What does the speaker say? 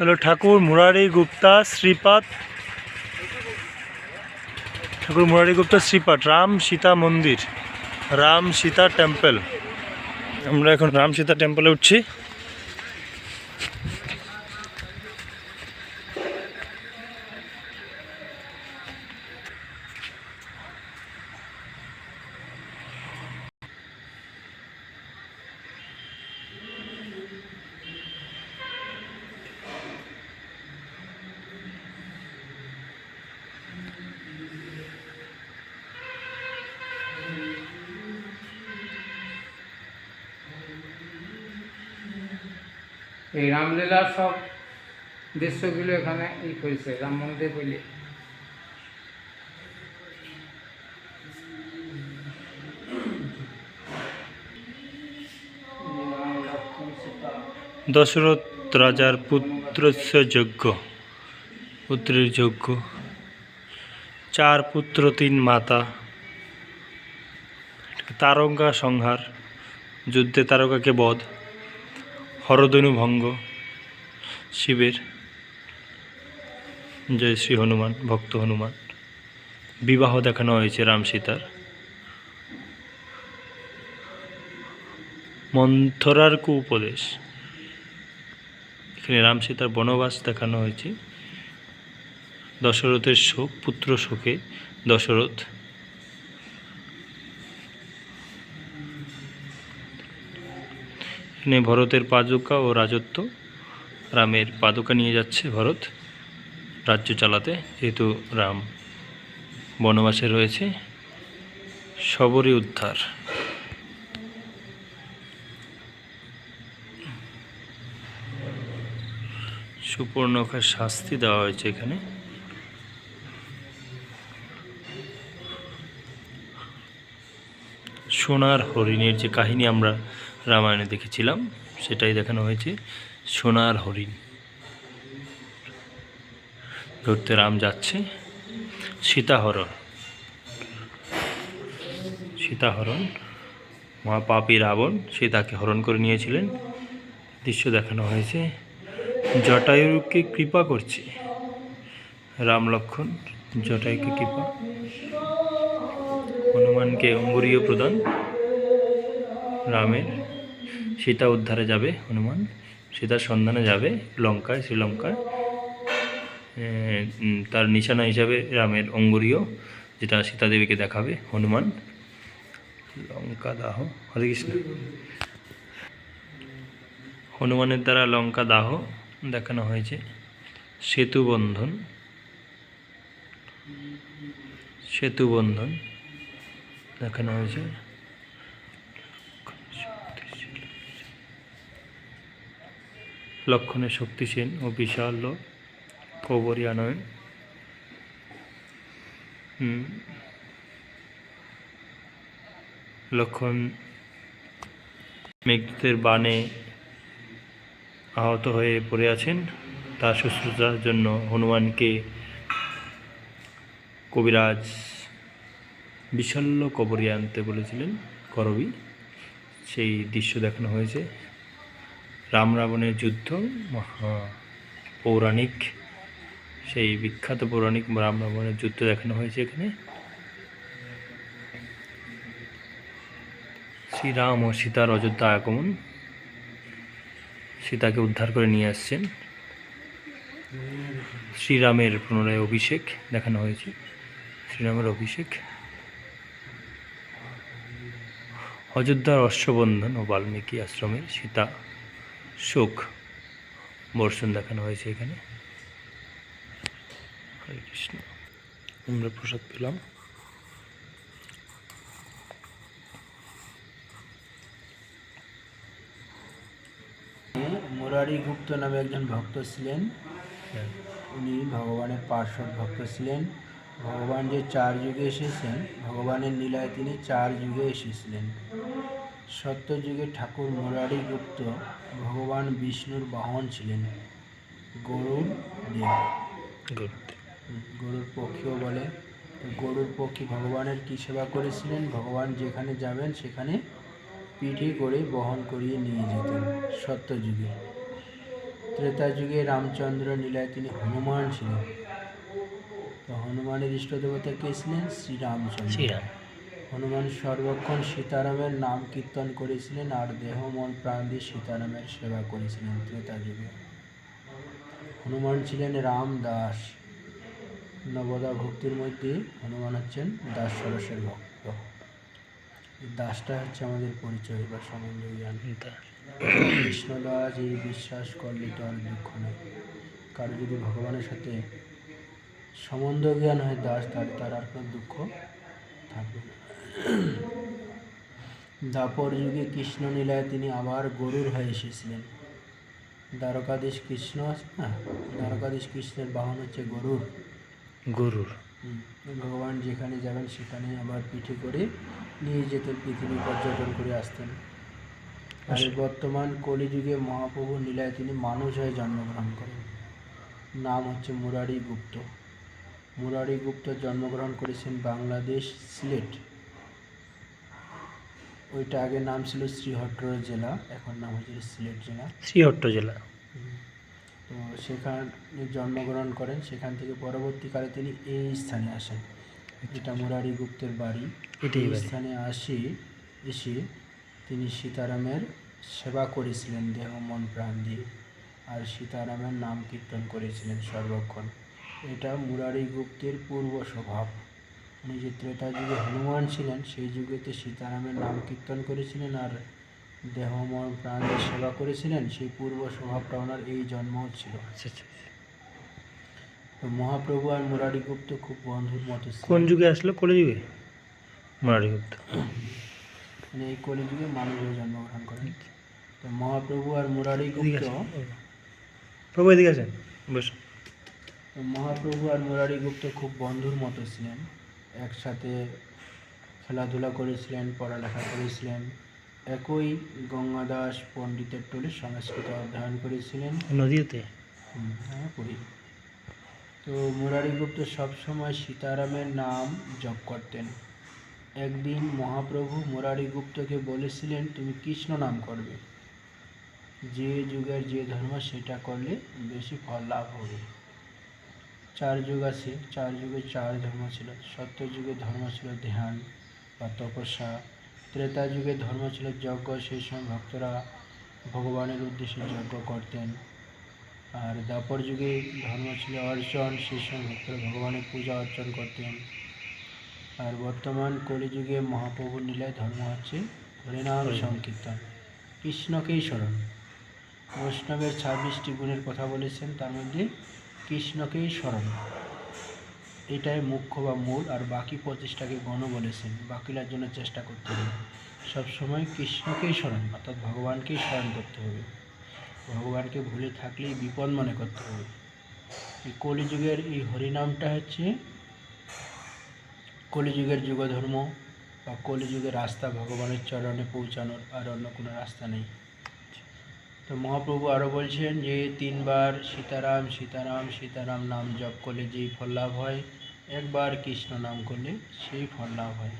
হলো ঠাকুর মুরারি গুপ্তা, শ্রীপাদ। ঠাকুর মুরারি গুপ্তা, শ্রীপাদ, রাম সীতা মন্দির, রাম সীতা টেম্পল। আমরা এখন রাম সীতা টেম্পলে উঠছি। এই রামলীলার সব দৃশ্যগুলো এখানে ই করেছে রাম মন্দির বলে। দশরথ রাজার পুত্রস্য যজ্ঞ, পুত্রের যজ্ঞ। চার পুত্র, তিন মাতা। তারকা সংহার, যুদ্ধে তারকাকে বধ। হরধনু ভঙ্গ শিবের। জয় শ্রী হনুমান, ভক্ত হনুমান। বিবাহ দেখানো হয়েছে রাম সীতার। মন্থরার উপদেশ। এখানে রাম সীতার বনবাস দেখানো হয়েছে। দশরথের শোক, পুত্র শোকে দশরথ এখানে ভরতের পাদুকা ও রাজত্ব। রামের পাদুকা নিয়ে যাচ্ছে ভরত রাজ্য চালাতে, যেহেতু রাম বনবাসে রয়েছে। সবরই উদ্ধার। সুপর্ণখার শাস্তি দেওয়া হয়েছে এখানে। সোনার হরিণের যে কাহিনী আমরা রামায়ণে দেখেছিলাম, সেটাই দেখানো হয়েছে, সোনার হরিণ। ধরতে রাম যাচ্ছে, সীতাহরণ। সীতাহরণ মহাপাপী রাবণ সীতাকে হরণ করে নিয়েছিলেন। দৃশ্য দেখানো হয়েছে জটায়ুকে কৃপা করছে। রাম লক্ষণ, জটায়ুকে কৃপা। হনুমানকে অঙ্গুরীয় প্রদান। রামের। সীতা উদ্ধারে যাবে হনুমান। সীতার সন্ধানে যাবে লঙ্কায়, শ্রীলঙ্কায়। তার নিশানা হিসাবে রামের অঙ্গুরীয় যেটা সীতাদেবীকে দেখাবে, হনুমান। লঙ্কা দাহ হরে কৃষ্ণ। হনুমানের দ্বারা লঙ্কা দাহ দেখানো হয়েছে। সেতু বন্ধন সেতু বন্ধন দেখানো হয়েছে। লক্ষণের শক্তিশীল ও বিশাল কবরিয়ানয়ন হুম। লক্ষণ মেঘদূতের বাণে আহত হয়ে পড়ে আছেন। তার শুশ্রূষার জন্য হনুমানকে কবিরাজ বিশাল্য কবরিয়া আনতে বলেছিলেন করবি। সেই দৃশ্য দেখানো হয়েছে। রাম রাবণের যুদ্ধ পৌরাণিক সেই বিখ্যাত পৌরাণিক রাম রাবণের যুদ্ধ দেখানো হয়েছে এখানে। শ্রীরাম ও সীতার অযোধ্যা আগমন। সীতাকে উদ্ধার করে নিয়ে আসছেন। শ্রীরামের পুনরায় অভিষেক দেখানো হয়েছে। শ্রীরামের অভিষেক। অযোধ্যার অশ্ববন্ধন ও বাল্মীকি আশ্রমের সীতা শোক বর্ষণ দেখানো হয়েছে এখানে। হরে কৃষ্ণ। আমরা প্রসাদ পেলাম। মুরারি গুপ্ত নামে একজন ভক্ত ছিলেন। হ্যাঁ। উনি ভগবানের পার্শ্বদ ভক্ত ছিলেন। ভগবান যে চার যুগে এসেছেন ভগবানের লীলায় তিনি চার যুগে এসেছিলেন। সত্যযুগে ঠাকুর মুরারি গুপ্ত ভগবান বিষ্ণুর বাহন ছিলেন গরুর দেব গরুর পক্ষীও বলে। গরুর পক্ষী ভগবানের কি সেবা করেছিলেন? ভগবান যেখানে যাবেন সেখানে পিঠে করে বহন করিয়ে নিয়ে যেতেন সত্যযুগে। ত্রেতা যুগে রামচন্দ্র লীলায় তিনি হনুমান ছিলেন। তো হনুমানের ইষ্ট দেবতা কে ছিলেন? শ্রীরামচন্দ্র। শ্রীরাম। হনুমান সর্বক্ষণ সীতারামের নাম কীর্তন করেছিলেন আর দেহ মন প্রাণ দিয়ে সীতারামের সেবা করেছিলেন ত্রেতা যুগে হনুমান ছিলেন রাম দাস। নবদা ভক্তির মধ্যে হনুমান হচ্ছেন দাস সরসের ভক্ত। দাসটা হচ্ছে আমাদের পরিচয় বা সম্বন্ধ জ্ঞান। তা- কৃষ্ণ দাস এই বিশ্বাস করলে তো আর দুঃখ নেই। কারও যদি ভগবানের সাথে সম্বন্ধ জ্ঞান হয় দাস তার তার আর কোনো দুঃখ থাকবে না। দাপর যুগে কৃষ্ণ লীলায় তিনি আবার গরুর হয়ে এসেছিলেন। দ্বারকাধীশ কৃষ্ণ আছে না দ্বারকাধীশ কৃষ্ণের বাহন হচ্ছে গরুর। গরুর। ভগবান যেখানে যাবেন সেখানে আবার পিঠে করে নিয়ে যেতেন পৃথিবী পর্যটন করে আসতেন। আর বর্তমান কলিযুগে মহাপ্রভু লীলায় তিনি মানুষ হয়ে জন্মগ্রহণ করেন। নাম হচ্ছে মুরারি গুপ্ত মুরারি গুপ্ত জন্মগ্রহণ করেছেন বাংলাদেশ সিলেট। ওইটা আগে নাম ছিল শ্রীহট্ট জেলা এখন নাম হচ্ছে সিলেট জেলা। শ্রীহট্ট জেলা। তো সেখানে জন্মগ্রহণ করেন সেখান থেকে পরবর্তীকালে তিনি এই স্থানে আসেন। এটা মুরারি গুপ্তের বাড়ি। এই স্থানে আসি এসে তিনি সীতারামের সেবা করেছিলেন দেহ মন প্রাণ দিয়ে। আর সীতারামের নাম কীর্তন করেছিলেন সর্বক্ষণ। এটা মুরারি গুপ্তের পূর্ব স্বভাব উনি যে ত্রেতা যুগে হনুমান ছিলেন সেই যুগেতে সীতারামের নাম কীর্তন করেছিলেন আর দেহ মন প্রাণ দিয়ে সেবা করেছিলেন সেই পূর্ব স্বভাবটা ওনার এই জন্ম ছিল। আচ্ছা আচ্ছা তো মহাপ্রভু আর মুরারি গুপ্ত খুব বন্ধুর মতো কোন যুগে আসলো? কলি যুগে মারারিগুপ্ত। মানে এই কলিযুগে মানুষের জন্মগ্রহণ করেন। তো মহাপ্রভু আর মুরারি গুপ্ত প্রভু এদিকে আছেন বস মহাপ্রভু আর মুরারি গুপ্ত খুব বন্ধুর মতো ছিলেন। একসাথে খেলাধুলা করেছিলেন পড়ালেখা করেছিলেন। একই গঙ্গাদাস পণ্ডিতের টোলে সংস্কৃত অধ্যয়ন করেছিলেন। নদীতে? হ্যাঁ পড়ি তো মুরারি গুপ্ত সবসময় সীতারামের নাম জপ করতেন। একদিন মহাপ্রভু মুরারি গুপ্তকে বলেছিলেন তুমি কৃষ্ণ নাম করবে। যে যুগের যে ধর্ম সেটা করলে বেশি ফল লাভ হবে। চার যুগ আছে। চার যুগে চার ধর্ম ছিল। সত্য যুগে ধর্ম ছিল ধ্যান বা তপস্যা। ত্রেতা যুগে ধর্ম ছিল যজ্ঞ। সেই সময় ভক্তরা ভগবানের উদ্দেশ্যে যজ্ঞ করতেন। আর দাপর যুগে ধর্ম ছিল অর্চন। সেই সময় ভক্তরা ভগবানের পূজা অর্চন করতেন। আর বর্তমান কলিযুগে মহাপ্রভুর নীলায় ধর্ম হচ্ছে হরিনাম সংকীর্তন। কৃষ্ণকেই স্মরণ। বৈষ্ণবের ছাব্বিশটি গুণের কথা বলেছেন। তার মধ্যে কৃষ্ণকেই স্মরণ। এটাই মুখ্য বা মূল, আর বাকি পঁচিশটাকে গণ বলেছেন। বাকিলার জন্য চেষ্টা করতে হবে। সবসময় কৃষ্ণকেই স্মরণ, অর্থাৎ ভগবানকেই স্মরণ করতে হবে। ভগবানকে ভুলে থাকলেই বিপদ মনে করতে হবে। এই কলিযুগের এই হরিনামটা হচ্ছে কলিযুগের যুগধর্ম বা কলিযুগের রাস্তা ভগবানের চরণে পৌঁছানোর, আর অন্য কোনো রাস্তা নেই। তো মহাপ্রভু আরও বলছেন যে, তিনবার সীতারাম সীতারাম সীতারাম নাম জপ করলে যেই ফল লাভ হয়, একবার কৃষ্ণ নাম করলে সেই ফল লাভ হয়।